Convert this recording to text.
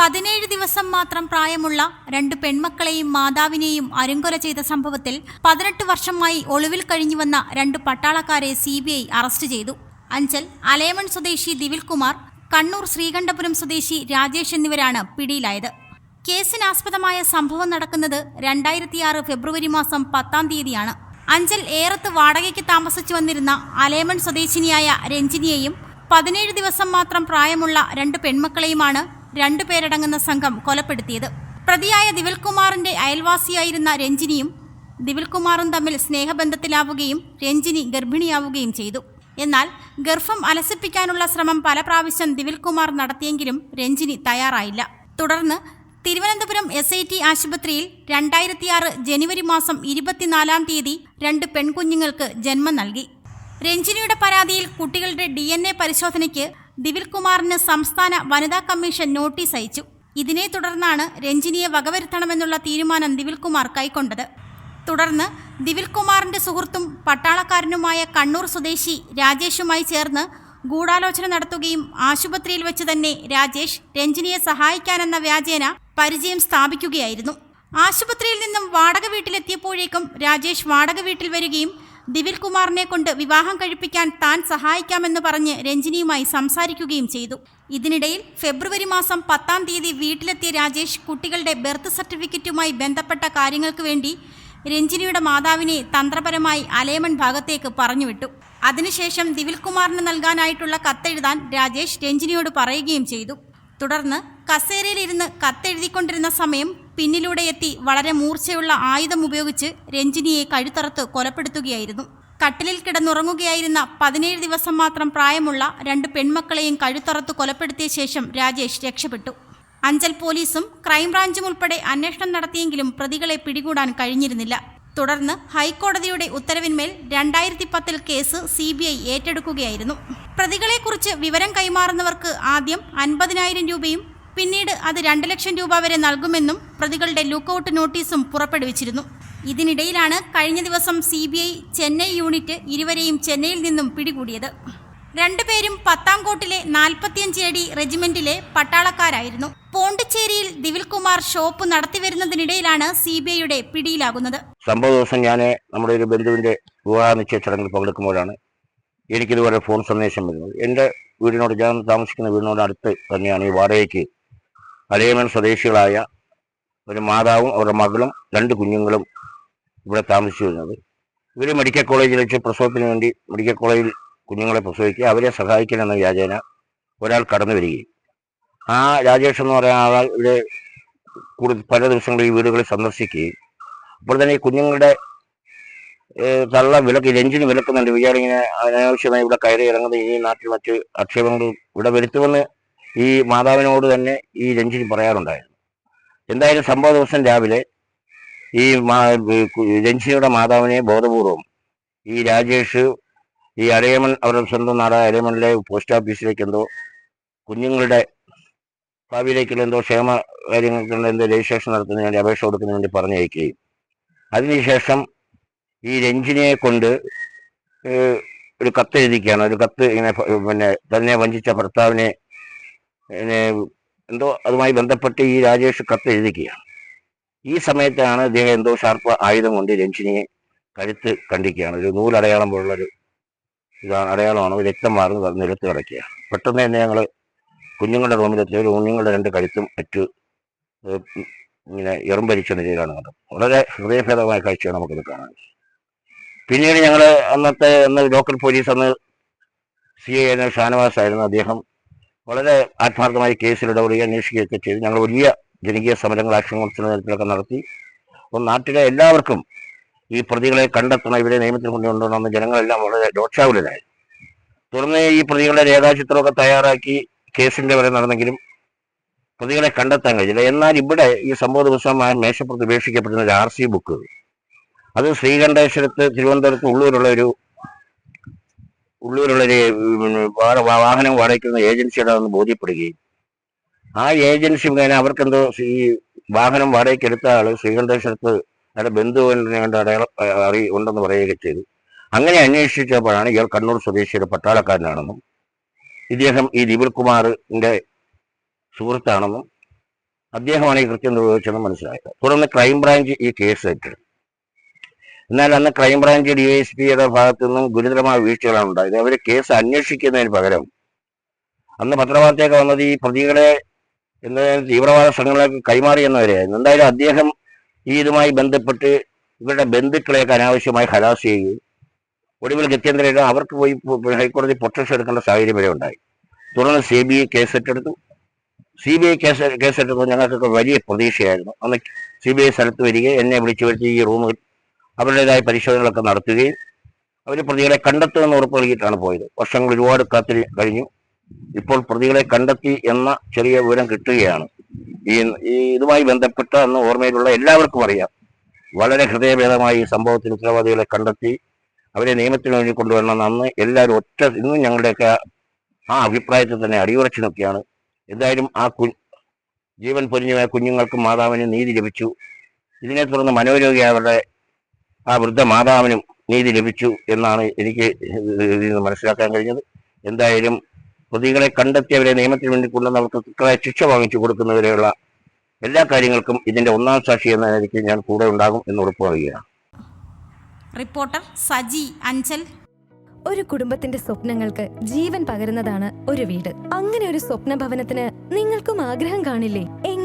പതിനേഴ് ദിവസം മാത്രം പ്രായമുള്ള രണ്ട് പെൺമക്കളെയും മാതാവിനെയും അരുങ്കൊല ചെയ്ത സംഭവത്തിൽ പതിനെട്ട് വർഷമായി ഒളിവിൽ കഴിഞ്ഞുവന്ന രണ്ട് പട്ടാളക്കാരെ സി അറസ്റ്റ് ചെയ്തു. അഞ്ചൽ അലയമൺ സ്വദേശി ദിവിൽകുമാർ കണ്ണൂർ ശ്രീകണ്ഠപുരം സ്വദേശി രാജേഷ് എന്നിവരാണ് പിടിയിലായത്. കേസിനാസ്പദമായ സംഭവം നടക്കുന്നത് രണ്ടായിരത്തിയാറ് ഫെബ്രുവരി മാസം പത്താം തീയതിയാണ്. അഞ്ചൽ ഏറത്ത് വാടകയ്ക്ക് താമസിച്ചു വന്നിരുന്ന അലേമൺ സ്വദേശിനിയായ രഞ്ജിനിയെയും പതിനേഴ് ദിവസം മാത്രം പ്രായമുള്ള രണ്ട് പെൺമക്കളെയുമാണ് രണ്ടു പേരടങ്ങുന്ന സംഘം കൊലപ്പെടുത്തിയത്. പ്രതിയായ ദിവിൽകുമാറിന്റെ അയൽവാസിയായിരുന്ന രഞ്ജിനിയും ദിവിൽകുമാറും തമ്മിൽ സ്നേഹബന്ധത്തിലാവുകയും രഞ്ജിനി ഗർഭിണിയാവുകയും ചെയ്തു. എന്നാൽ ഗർഭം അലസിപ്പിക്കാനുള്ള ശ്രമം പല പ്രാവശ്യം ദിവിൽകുമാർ നടത്തിയെങ്കിലും രഞ്ജിനി തയ്യാറായില്ല. തുടർന്ന് തിരുവനന്തപുരം എസ് ഐ ടി ആശുപത്രിയിൽ രണ്ടായിരത്തിയാറ് ജനുവരി മാസം ഇരുപത്തിനാലാം തീയതി രണ്ട് പെൺകുഞ്ഞുങ്ങൾക്ക് ജന്മം നൽകി. രഞ്ജിനിയുടെ പരാതിയിൽ കുട്ടികളുടെ ഡി പരിശോധനയ്ക്ക് ദിവിൽകുമാറിന് സംസ്ഥാന വനിതാ കമ്മീഷൻ നോട്ടീസ് അയച്ചു. ഇതിനെ തുടർന്നാണ് രഞ്ജിനിയെ വകവരുത്തണമെന്നുള്ള തീരുമാനം ദിവിൽകുമാർ കൈക്കൊണ്ടത്. തുടർന്ന് ദിവിൽകുമാറിന്റെ സുഹൃത്തും പട്ടാളക്കാരനുമായ കണ്ണൂർ സ്വദേശി രാജേഷുമായി ചേർന്ന് ഗൂഢാലോചന നടത്തുകയും ആശുപത്രിയിൽ വെച്ച് തന്നെ രാജേഷ് രഞ്ജിനിയെ സഹായിക്കാനെന്ന വ്യാജേന പരിചയം സ്ഥാപിക്കുകയായിരുന്നു. ആശുപത്രിയിൽ നിന്നും വാടക വീട്ടിലെത്തിയപ്പോഴേക്കും രാജേഷ് വാടക വീട്ടിൽ വരികയും ദിവിൽ കുമാറിനെ കൊണ്ട് വിവാഹം കഴിപ്പിക്കാൻ താൻ സഹായിക്കാമെന്ന് പറഞ്ഞ് രഞ്ജിനിയുമായി സംസാരിക്കുകയും ചെയ്തു. ഇതിനിടയിൽ ഫെബ്രുവരി മാസം പത്താം തീയതി വീട്ടിലെത്തിയ രാജേഷ് കുട്ടികളുടെ ബർത്ത് സർട്ടിഫിക്കറ്റുമായി ബന്ധപ്പെട്ട കാര്യങ്ങൾക്ക് വേണ്ടി രഞ്ജിനിയുടെ മാതാവിനെ തന്ത്രപരമായി അലേമൺ ഭാഗത്തേക്ക് പറഞ്ഞുവിട്ടു. അതിനുശേഷം ദിവിൽകുമാറിന് നൽകാനായിട്ടുള്ള കത്തെഴുതാൻ രാജേഷ് രഞ്ജിനിയോട് പറയുകയും ചെയ്തു. തുടർന്ന് കസേരയിലിരുന്ന് കത്തെഴുതിക്കൊണ്ടിരുന്ന സമയം പിന്നിലൂടെ എത്തി വളരെ മൂർച്ചയുള്ള ആയുധം ഉപയോഗിച്ച് രഞ്ജിനിയെ കഴുത്തറത്ത് കൊലപ്പെടുത്തുകയായിരുന്നു. കട്ടിലിൽ കിടന്നുറങ്ങുകയായിരുന്ന പതിനേഴ് ദിവസം മാത്രം പ്രായമുള്ള രണ്ട് പെൺമക്കളെയും കഴുത്തറത്ത് കൊലപ്പെടുത്തിയ ശേഷം രാജേഷ് രക്ഷപ്പെട്ടു. അഞ്ചൽ പോലീസും ക്രൈംബ്രാഞ്ചും ഉൾപ്പെടെ അന്വേഷണം നടത്തിയെങ്കിലും പ്രതികളെ പിടികൂടാൻ കഴിഞ്ഞിരുന്നില്ല. തുടർന്ന് ഹൈക്കോടതിയുടെ ഉത്തരവിന്മേൽ രണ്ടായിരത്തി പത്തിൽ കേസ് സി ബി ഐ ഏറ്റെടുക്കുകയായിരുന്നു. പ്രതികളെക്കുറിച്ച് വിവരം കൈമാറുന്നവർക്ക് ആദ്യം അൻപതിനായിരം രൂപയും പിന്നീട് അത് രണ്ട് ലക്ഷം രൂപ വരെ നൽകുമെന്നും പ്രതികളുടെ ലുക്കൌട്ട് നോട്ടീസും പുറപ്പെടുവിച്ചിരുന്നു. ഇതിനിടയിലാണ് കഴിഞ്ഞ ദിവസം C B I Chennai unit ഇരുവരെയും ചെന്നൈയിൽ നിന്നും പിടികൂടിയത്. രണ്ടുപേരും പത്താംകോട്ടിലെ നാൽപ്പത്തിയഞ്ച് അടി റെജിമെന്റിലെ പട്ടാളക്കാരായിരുന്നു. പോണ്ടിച്ചേരിയിൽ ദിവിൽകുമാർ ഷോപ്പ് നടത്തിവരുന്നതിനിടയിലാണ് സി ബി ഐയുടെ പിടിയിലാകുന്നത്. സംഭവ ദിവസം ഞാൻ നമ്മുടെ ഒരു ബന്ധുവിന്റെ വിവാഹ നിശ്ചയ ചടങ്ങിൽ പങ്കെടുക്കുമ്പോഴാണ് എനിക്കിതുപോലെ ഫോൺ സന്ദേശം വരുന്നത്. എന്റെ വീടിനോട് ഞാൻ താമസിക്കുന്ന വീടിനോട് അടുത്ത് തന്നെയാണ് ഈ വാടകയ്ക്ക് അലയമൻ സ്വദേശികളായ ഒരു മാതാവും അവരുടെ മകളും രണ്ട് കുഞ്ഞുങ്ങളും ഇവിടെ താമസിച്ചു വരുന്നത്. ഇവർ മെഡിക്കൽ കോളേജിൽ വെച്ച് പ്രസവത്തിന് വേണ്ടി മെഡിക്കൽ കോളേജിൽ കുഞ്ഞുങ്ങളെ പ്രസവിക്കുക അവരെ സഹായിക്കണമെന്ന വ്യാജേന ഒരാൾ കടന്നു വരികയും. ആ രാജേഷ് എന്ന് പറയുന്ന ആൾ ഇവിടെ കൂടുതൽ പല ദിവസങ്ങളിൽ ഈ വീടുകളിൽ സന്ദർശിക്കുകയും. അപ്പോൾ തന്നെ ഈ കുഞ്ഞുങ്ങളുടെ തള്ള വിലക്ക് രഞ്ജിന് വിലക്കുന്നുണ്ട്. ഇയാളിങ്ങനെ അനാവശ്യമായി ഇവിടെ കയറി ഇറങ്ങുന്ന ഈ നാട്ടിൽ മറ്റ് ആക്ഷേപങ്ങൾ ഇവിടെ വരുത്തുമെന്ന് ഈ മാതാവിനോട് തന്നെ ഈ രഞ്ജിനി പറയാറുണ്ടായിരുന്നു. എന്തായാലും സംഭവ ദിവസം രാവിലെ ഈ രഞ്ജിനിയുടെ മാതാവിനെ ബോധപൂർവം ഈ രാജേഷ് ഈ അരയമൺ അവരുടെ സ്വന്തം നാടായ അരയമണിലെ പോസ്റ്റ് ഓഫീസിലേക്ക് എന്തോ കുഞ്ഞുങ്ങളുടെ ഭാവിയിലേക്കുള്ള എന്തോ ക്ഷേമ കാര്യങ്ങൾക്കുള്ള എന്തോ രജിസ്ട്രേഷൻ നടത്തുന്നതിന് വേണ്ടി അപേക്ഷ കൊടുക്കുന്നതിന് വേണ്ടി പറഞ്ഞയക്കുകയും. അതിനുശേഷം ഈ രഞ്ജിനിയെ കൊണ്ട് ഒരു കത്ത് എഴുതിക്കുകയാണ് ഒരു കത്ത് ഇങ്ങനെ പിന്നെ തന്നെ വഞ്ചിച്ച ഭർത്താവിനെ എന്തോ അതുമായി ബന്ധപ്പെട്ട് ഈ രാജേഷ് കത്ത് എഴുതിക്കുകയാണ് ഈ സമയത്താണ് ഇദ്ദേഹം എന്തോ ഷാർപ്പ് ആയുധം കൊണ്ട് രഞ്ജിനിയെ കഴുത്ത് കണ്ടിക്കുകയാണ് ഒരു നൂലടയാളം പോലുള്ളൊരു ഇതാണ് അടയാളമാണ്. രക്തം മാറുന്ന നിലത്ത് കിടക്കുകയാണ് പെട്ടെന്ന് തന്നെ ഞങ്ങൾ കുഞ്ഞുങ്ങളുടെ റൂമിലെത്തി. ഒരു കുഞ്ഞുങ്ങളുടെ രണ്ട് കഴുത്തും മറ്റു ഇങ്ങനെ എറുമ്പരിച്ച നിലയിലാണ് കണ്ടത് വളരെ ഹൃദയഭേദമായ കാഴ്ചയാണ് നമുക്കിത് കാണാൻ. പിന്നീട് ഞങ്ങൾ അന്നത്തെ അന്ന് ലോക്കൽ പോലീസ് അന്ന് സി ഐ ഷാനവാസ് ആയിരുന്നു അദ്ദേഹം വളരെ ആത്മാർത്ഥമായി കേസിൽ ഇടപെടുകയും അന്വേഷിക്കുകയൊക്കെ ചെയ്ത്. ഞങ്ങൾ വലിയ ജനകീയ സമരങ്ങൾ ആക്ഷൻ കോൺഫറൻസ് നേതൃത്വത്തിലൊക്കെ നടത്തി. അപ്പോൾ നാട്ടിലെ എല്ലാവർക്കും ഈ പ്രതികളെ കണ്ടെത്തണം ഇവരെ നിയമത്തിൽ കൊണ്ടുകൊണ്ടുവരണമെന്ന് ജനങ്ങളെല്ലാം വളരെ രോക്ഷാകുലരായി തുടർന്ന് ഈ പ്രതികളുടെ രേഖാചിത്രമൊക്കെ തയ്യാറാക്കി കേസിന്റെ വരെ നടന്നെങ്കിലും പ്രതികളെ കണ്ടെത്താൻ കഴിഞ്ഞില്ല എന്നാൽ ഇവിടെ ഈ സംഭവ ദിവസം ആ മേശപ്പുറത്ത് ഉപേക്ഷിക്കപ്പെടുന്ന ഒരു ആർ സി ബുക്ക്. അത് ശ്രീകണ്ഠേശ്വരത്ത് തിരുവനന്തപുരത്ത് ഉള്ളൂരുള്ള ഒരു ഉള്ളൂരുള്ള ഒരു ഉം, വാ- വാ- വാഹനം വാടകയ്ക്കുന്ന ഏജൻസിയുടെ ഒന്ന് ബോധ്യപ്പെടുകയും. ആ ഏജൻസി മുഖേന അവർക്കെന്തോ ഈ വാഹനം വാടകയ്ക്ക് എടുത്ത ആൾ ശ്രീകണ്ഠേശ്വരത്ത് അയാളുടെ ബന്ധുവിനെ അടയാളം അറി ഉണ്ടെന്ന് പറയുകയൊക്കെ ചെയ്തു. അങ്ങനെ അന്വേഷിച്ചപ്പോഴാണ് ഇയാൾ കണ്ണൂർ സ്വദേശിയുടെ പട്ടാളക്കാരനാണെന്നും ഇദ്ദേഹം ഈ ദിപിൽ കുമാറിന്റെ സുഹൃത്താണെന്നും അദ്ദേഹമാണ് ഈ കൃത്യം നിർവഹിച്ചതെന്ന് മനസ്സിലായത്. തുടർന്ന് ക്രൈംബ്രാഞ്ച് ഈ കേസ് ഏറ്റെടുത്തു. എന്നാൽ അന്ന് ക്രൈംബ്രാഞ്ച് ഡിവൈഎസ്പിയുടെ എസ് പിയുടെ ഭാഗത്തു നിന്നും ഗുരുതരമായ വീഴ്ചകളാണ് ഉണ്ടായത്. അവർ കേസ് അന്വേഷിക്കുന്നതിന് പകരം അന്ന് പത്രവാർത്തയൊക്കെ വന്നത് ഈ പ്രതികളെ എന്തായാലും തീവ്രവാദ സംഘടനകൾക്ക് കൈമാറിയെന്നവരെയായിരുന്നു എന്തായാലും അദ്ദേഹം ഈ ഇതുമായി ബന്ധപ്പെട്ട് ഇവരുടെ ബന്ധുക്കളെയൊക്കെ അനാവശ്യമായി ഹരാസ് ചെയ്യുകയും ഒടുവിൽ ഗത്യന്തരം അവർക്ക് പോയി ഹൈക്കോടതി പ്രൊട്ടക്ഷൻ എടുക്കേണ്ട സാഹചര്യം വരെ ഉണ്ടായി. തുടർന്ന് സി ബി ഐ കേസ് ഏറ്റെടുത്തു സി ബി ഐ കേസ് കേസെടുത്തപ്പോൾ ഞങ്ങൾക്കൊക്കെ വലിയ പ്രതീക്ഷയായിരുന്നു. അന്ന് സി ബി ഐ സ്ഥലത്ത് വരികയും എന്നെ വിളിച്ചു വരുത്തി ഈ റൂമിൽ അവരുടേതായ പരിശോധനകളൊക്കെ നടത്തുകയും അവർ പ്രതികളെ കണ്ടെത്തുമെന്ന് ഉറപ്പ് നൽകിയിട്ടാണ് പോയത്. വർഷങ്ങൾ ഒരുപാട് കാത്തി കഴിഞ്ഞു. ഇപ്പോൾ പ്രതികളെ കണ്ടെത്തി എന്ന ചെറിയ വിവരം കിട്ടുകയാണ്. ഈ ഇതുമായി ബന്ധപ്പെട്ട അന്ന് ഓർമ്മയിലുള്ള എല്ലാവർക്കും അറിയാം. വളരെ ഹൃദയഭേദമായി ഈ സംഭവത്തിന് ഉത്തരവാദികളെ കണ്ടെത്തി അവരെ നിയമത്തിന് വേണ്ടി കൊണ്ടുവരണം അന്ന് എല്ലാവരും ഒറ്റ ഇന്നും ഞങ്ങളുടെയൊക്കെ ആ അഭിപ്രായത്തിൽ തന്നെ അടിയുറച്ചു നിൽക്കുകയാണ് എന്തായാലും ആ കു ജീവൻ പൊരിഞ്ഞ കുഞ്ഞുങ്ങൾക്കും മാതാവിന് നീതി ലഭിച്ചു. ഇതിനെ തുടർന്ന് മനോരോഗിയായവരുടെ ആ വൃദ്ധ മാതാവിനും നീതി ലഭിച്ചു എന്നാണ് എനിക്ക് ഇതിൽ നിന്ന് മനസ്സിലാക്കാൻ കഴിഞ്ഞത്. എന്തായാലും പ്രതികളെ കണ്ടെത്തിയവരെ നിയമത്തിന് വേണ്ടി കൊണ്ടുവന്നവർക്ക് കൃത്യമായ ശിക്ഷ വാങ്ങിച്ചു കൊടുക്കുന്നവരെയുള്ള എല്ലാ കാര്യങ്ങൾക്കും ഇതിന്റെ ഒന്നാം സാക്ഷി എന്ന നിലയ്ക്ക് ഞാൻ കൂടെ ഉണ്ടാകും എന്ന് ഉറപ്പ് പറയുകയാണ്. റിപ്പോർട്ടർ സജി അഞ്ചൽ. ഒരു കുടുംബത്തിന്റെ സ്വപ്നങ്ങൾക്ക് ജീവൻ പകരുന്നതാണ് ഒരു വീട്. അങ്ങനെ ഒരു സ്വപ്ന ഭവനത്തിന് നിങ്ങൾക്കും ആഗ്രഹം കാണില്ലേ?